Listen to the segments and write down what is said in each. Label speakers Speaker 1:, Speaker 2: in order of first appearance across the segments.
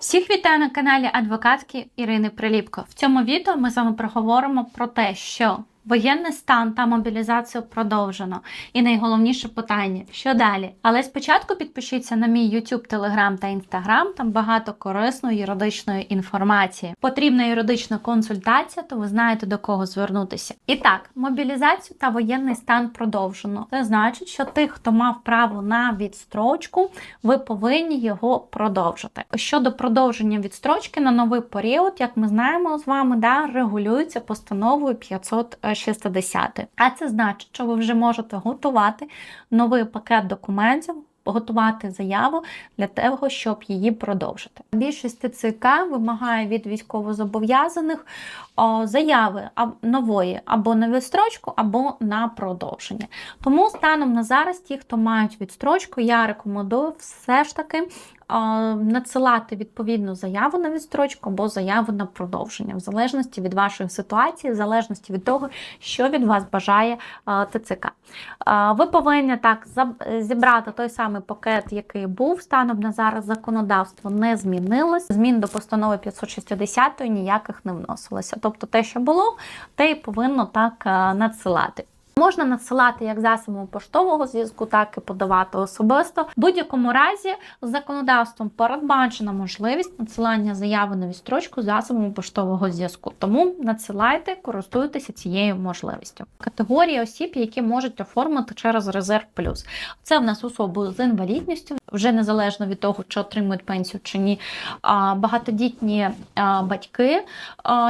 Speaker 1: Всіх вітаю на каналі адвокатки Ірини Приліпко. В цьому відео ми з вами проговоримо про те, що воєнний стан та мобілізацію продовжено. І найголовніше питання, що далі? Але спочатку підпишіться на мій YouTube, Telegram та Instagram, там багато корисної юридичної інформації. Потрібна юридична консультація, то ви знаєте до кого звернутися. І так, мобілізацію та воєнний стан продовжено. Це значить, що тих, хто мав право на відстрочку, ви повинні його продовжити. Щодо продовження відстрочки на новий період, як ми знаємо з вами, да, регулюється постановою 560. А це значить, що ви вже можете готувати новий пакет документів. Готувати заяву для того, щоб її продовжити. Більшість ТЦК вимагає від військовозобов'язаних заяви нової або на відстрочку, або на продовження. Тому станом на зараз, ті, хто мають відстрочку, я рекомендую все ж таки надсилати відповідну заяву на відстрочку або заяву на продовження, в залежності від вашої ситуації, в залежності від того, що від вас бажає ТЦК. Ви повинні так зібрати той самий пакет, який був станом на зараз. Законодавство не змінилось. Змін до постанови 560 ніяких не вносилося. Тобто те, що було, те і повинно так надсилати. Можна надсилати як засобом поштового зв'язку, так і подавати особисто. В будь-якому разі законодавством передбачена можливість надсилання заяви на відстрочку засобом поштового зв'язку. Тому надсилайте, користуйтеся цією можливістю. Категорія осіб, які можуть оформити через резерв плюс. Це в нас особи з інвалідністю, вже незалежно від того, чи отримують пенсію чи ні. Багатодітні батьки,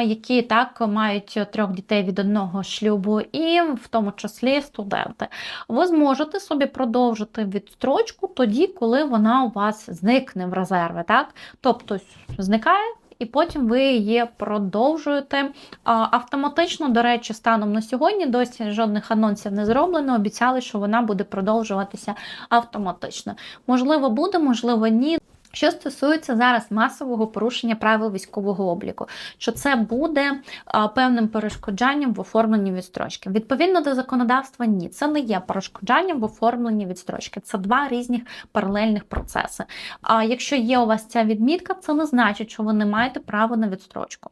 Speaker 1: які так мають трьох дітей від одного шлюбу, і в тому числі студенти. Ви зможете собі продовжити відстрочку тоді, коли вона у вас зникне в резерви. Так? Тобто зникає. І потім ви її продовжуєте автоматично. До речі, станом на сьогодні досі жодних анонсів не зроблено. Обіцяли, що вона буде продовжуватися автоматично. Можливо, буде, можливо, ні. Що стосується зараз масового порушення правил військового обліку, що це буде а, певним перешкоджанням в оформленні відстрочки. Відповідно до законодавства, ні, це не є перешкоджанням в оформленні відстрочки. Це два різних паралельних процеси. А якщо є у вас ця відмітка, це не значить, що ви не маєте права на відстрочку.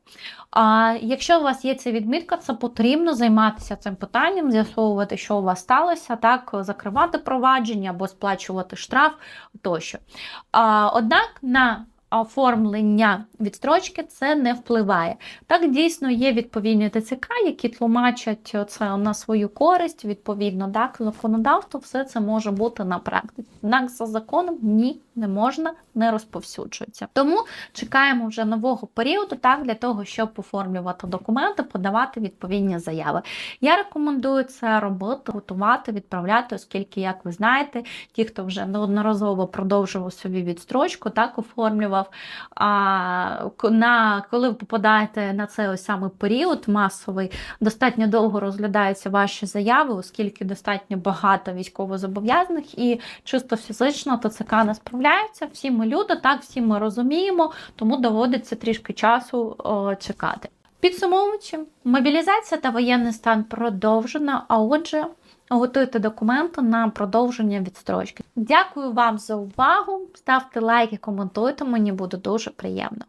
Speaker 1: А якщо у вас є ця відмітка, це потрібно займатися цим питанням, з'ясовувати, що у вас сталося, так закривати провадження або сплачувати штраф тощо. А, Однак на оформлення відстрочки це не впливає. Так, дійсно, є відповідні ТЦК, які тлумачать це на свою користь, відповідно, так, законодавство, все це може бути на практиці. Однак за законом ні, не можна, не розповсюджується. Тому чекаємо вже нового періоду, так, для того, щоб оформлювати документи, подавати відповідні заяви. Я рекомендую це робити, готувати, відправляти, оскільки, як ви знаєте, ті, хто вже неодноразово продовжував собі відстрочку, так оформлював. А, на, Коли ви попадаєте на цей ось самий період масовий, достатньо довго розглядаються ваші заяви, оскільки достатньо багато військовозобов'язаних і чисто фізично ТЦК не справляється. Всі ми люди, так, всі ми розуміємо, тому доводиться трішки часу о, чекати. Підсумовуючи, мобілізація та воєнний стан продовжена, а отже, готуйте документи на продовження відстрочки. Дякую вам за увагу. Ставте лайки, коментуйте, мені буде дуже приємно.